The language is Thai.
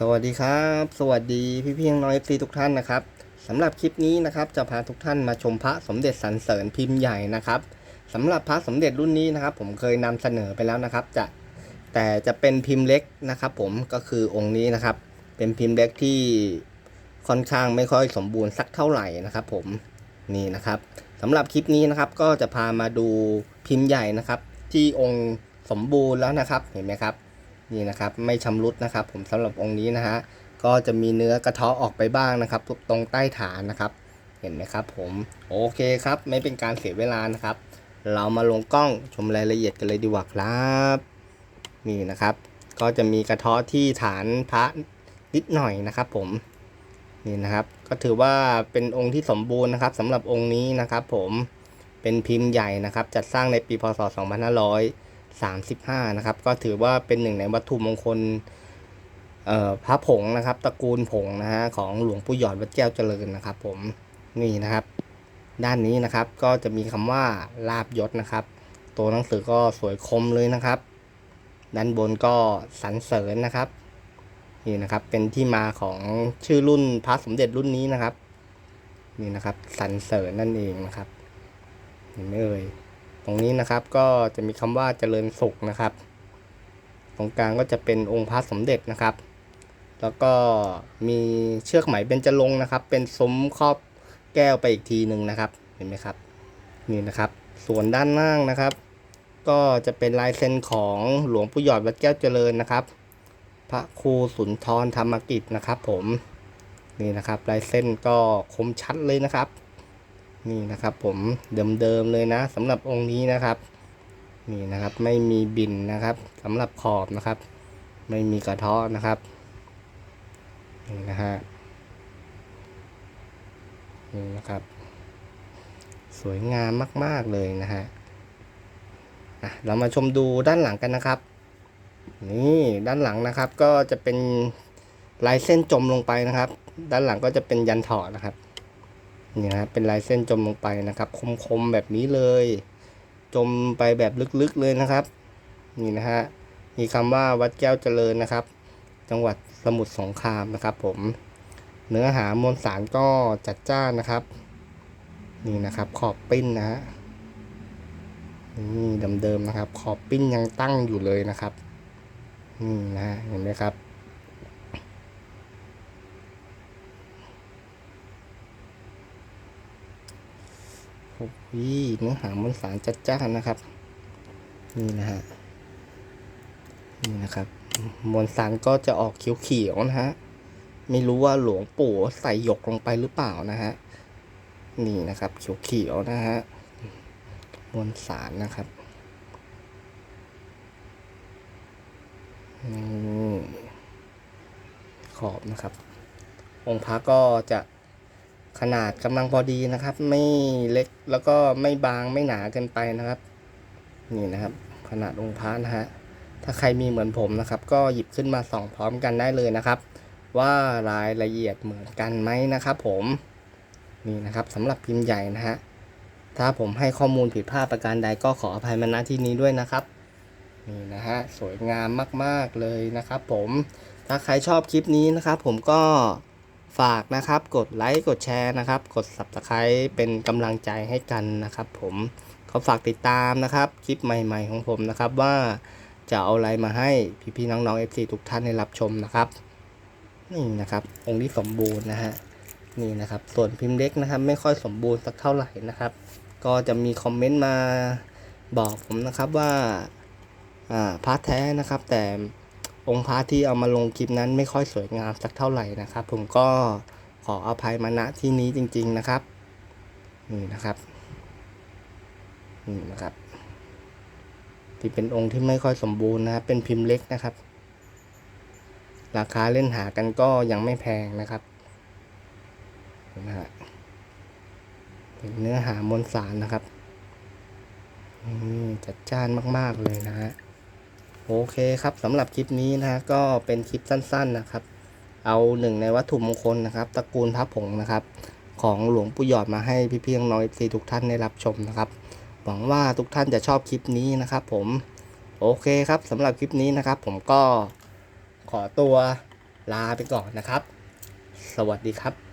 สวัสดีครับ สวัสดีพี่พี่น้องเอฟซีทุกท่านนะครับสำหรับคลิปนี้นะครับจะพาทุกท่านมาชมพระสมเด็จสรรเสริญพิมพ์ใหญ่นะครับสำหรับพระสมเด็จรุ่นนี้นะครับ ผมเคยนำเสนอไปแล้วนะครับ จะแต่จะเป็นพิมพ์เล็กนะครับ ผมก็คือองค์นี้นะครับ เป็นพิมพ์เล็กที่ค่อนข้างไม่ค่อยสมบูรณ์สักเท่าไหร่นะครับ ผมนี่นะครับสำหรับคลิปนี้นะครับ ก็จะพามาดูพิมพ์ใหญ่นะครับ ที่องค์สมบูรณ์แล้วนะครับเห็นไหมครับ นี่นะครับไม่ชำรุดนะครับ ผมสำหรับองค์นี้นะฮะก็จะมีเนื้อกระเทาะออกไปบ้างนะครับตรงใต้ฐานนะครับ เห็นไหมครับ ผมโอเคครับไม่เป็นการเสียเวลานะครับ เรามาลงกล้องชมรายละเอียดกันเลยดีกว่าครับนี่นะครับ ก็จะมีกระเทาะที่ฐานพระนิดหน่อยนะครับ ผมนี่นะครับ ก็ถือว่าเป็นองค์ที่สมบูรณ์นะครับสำหรับองค์นี้นะครับ ผมเป็นพิมพ์ใหญ่นะครับ จัดสร้างในปีพศ 2500 35 นะครับ ก็ถือว่าเป็นหนึ่งในวัตถุมงคลพระผงนะครับตระกูลผงนะฮะของหลวงปู่หยอดวัดแก้วเจริญนะครับผมนี่นะครับ ด้านนี้นะครับก็จะมีคำว่าลาบยศนะครับ ตัวหนังสือก็สวยคมเลยนะครับ ด้านบนก็สรรเสริญนะครับนี่นะครับเป็นที่มาของชื่อรุ่นพระสมเด็จรุ่นนี้นะครับนี่นะครับสรรเสริญนั่นเองนะครับเห็นไหมเอ่ย ตรงนี้นะครับก็จะมีคำว่าเจริญสุขนะครับ ตรงกลางก็จะเป็นองค์พระสมเด็จนะครับ แล้วก็มีเชือกไหมเบญจรงนะครับ เป็นซุ้มครอบแก้วไปอีกทีหนึ่งนะครับ เห็นไหมครับ นี่นะครับ ส่วนด้านล่างนะครับ ก็จะเป็นลายเซ็นของหลวงปู่หยอดวัดแก้วเจริญนะครับ พระครูสุนทรธรรมกิจนะครับ ผม นี่นะครับลายเส้นก็คมชัดเลยนะครับ นี่นะครับผมเดิมๆเลยนะสำหรับองค์นี้นะครับนี่นะครับไม่มีบินนะครับสำหรับขอบนะครับ ไม่มีกระเทาะนะครับนี่นะฮะนี่นะครับ สวยงามมาก ๆเลยนะฮะอะเรามาชมดูด้านหลังกันนะครับ นี่ด้านหลังนะครับก็จะเป็นลายเส้นจมลงไปนะครับ ด้านหลังก็จะเป็นยันถอดนะครับ นี่นะครับเป็นลายเส้นจมลงไปนะครับ คมๆแบบนี้เลย จมไปแบบลึกๆเลยนะครับ นี่นะฮะมีคำว่าวัดแก้วเจริญนะครับ จังหวัดสมุทรสงครามนะครับ ผมเนื้อหามวลสารก็จัดจ้านนะครับ นี่นะครับขอบปิ้นนะฮะนี่เดิมๆนะครับ ขอบปิ้นยังตั้งอยู่เลยนะครับนี่นะฮะเห็นไหมครับ โอ้ยเนื้อหามวลสารจัดจ้านนะครับ นี่นะฮะ นี่นะครับ มวลสารก็จะออกเขียวๆนะฮะ ไม่รู้ว่าหลวงปู่ใส่หยกลงไปหรือเปล่านะฮะ นี่นะครับเขียวๆนะฮะ มวลสารนะครับนี่ขอบนะครับ องค์พระก็จะ ขนาดกำลังพอดีนะครับ ไม่เล็กแล้วก็ไม่บางไม่หนาเกินไปนะครับ นี่นะครับ ขนาดองค์พระนะฮะถ้าใครมีเหมือนผมนะครับ ก็หยิบขึ้นมาส่องพร้อมกันได้เลยนะครับ ว่ารายละเอียดเหมือนกันไหมนะครับ ผมนี่นะครับสำหรับพิมพ์ใหญ่นะฮะถ้าผมให้ข้อมูลผิดพลาดประการใดก็ขออภัยมาณที่นี้ด้วยนะครับนี่นะฮะสวยงามมาก ๆเลยนะครับ ผมถ้าใครชอบคลิปนี้นะครับ ผมก็ ฝากนะครับ กดไลค์กดแชร์นะครับ กด subscribe เป็นกำลังใจให้กันนะครับผมก็ฝากติดตามนะครับ คลิปใหม่ ๆ ของผมนะครับว่าจะเอาอะไรมาให้พี่ๆน้องๆ FC ทุกท่านได้รับชมนะครับนี่นะครับ องค์นี้สมบูรณ์นะฮะนี่นะครับ ส่วนพิมพ์เล็กนะครับ ไม่ค่อยสมบูรณ์สักเท่าไหร่นะครับ ก็จะมีคอมเมนต์มาบอกผมนะครับว่าอ่าพาร์ทแท้นะครับ แต่ องค์พระที่เอามาลงคลิปนั้นไม่ค่อยสวยงามสักเท่าไหร่นะครับ ผมก็ขออภัยมาณที่นี้จริง ๆนะครับนี่นะครับนี่นะครับ ที่เป็นองค์ที่ไม่ค่อยสมบูรณ์นะครับ เป็นพิมพ์เล็กนะครับ ราคาเล่นหากันก็ยังไม่แพงนะครับเนไหมฮะเป็นเนื้อหามวลสารนะครับจัดจ้านมาก ๆ เลยนะฮะ โอเคครับสำหรับคลิปนี้นะฮะก็เป็นคลิปสั้นๆนะครับ เอาหนึ่งในวัตถุมงคลนะครับตระกูลพระผงนะครับ ของหลวงปู่หยอดมาให้พี่ๆน้องๆซีทุกท่านได้รับชมนะครับ หวังว่าทุกท่านจะชอบคลิปนี้นะครับ ผมโอเคครับสำหรับคลิปนี้นะครับ ผมก็ขอตัวลาไปก่อนนะครับ สวัสดีครับ